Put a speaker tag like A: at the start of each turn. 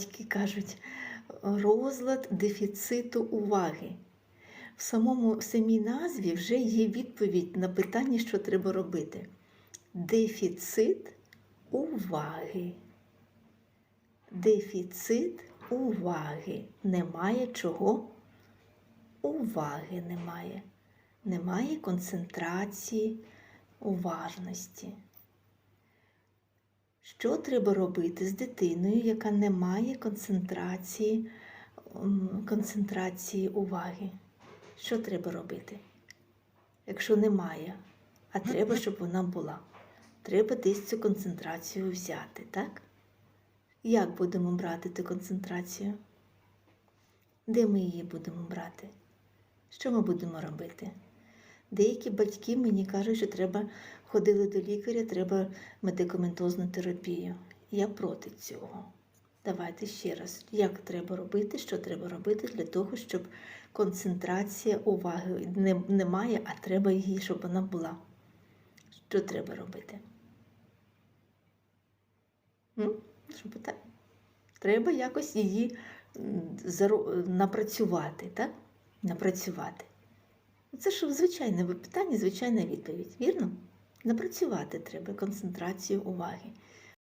A: Батьки кажуть, розлад дефіциту уваги. В самому в самій назві вже є відповідь на питання, що треба робити. Дефіцит уваги. Дефіцит уваги. Немає чого? Уваги немає. Немає концентрації, уважності. Що треба робити з дитиною, яка не має концентрації, концентрації уваги? Що треба робити? Якщо немає, а треба, щоб вона була. Треба десь цю концентрацію взяти, так? Як будемо брати цю концентрацію? Де ми її будемо брати? Що ми будемо робити? Деякі батьки мені кажуть, що треба ходили до лікаря, треба медикаментозну терапію. Я проти цього. Давайте ще раз, як треба робити, що треба робити для того, щоб концентрація уваги не, немає, а треба її, щоб вона була. Що треба робити? М? Що питання? Треба якось її напрацювати, так? Напрацювати. Це ж звичайне питання, звичайна відповідь, вірно? Напрацювати треба концентрацію уваги.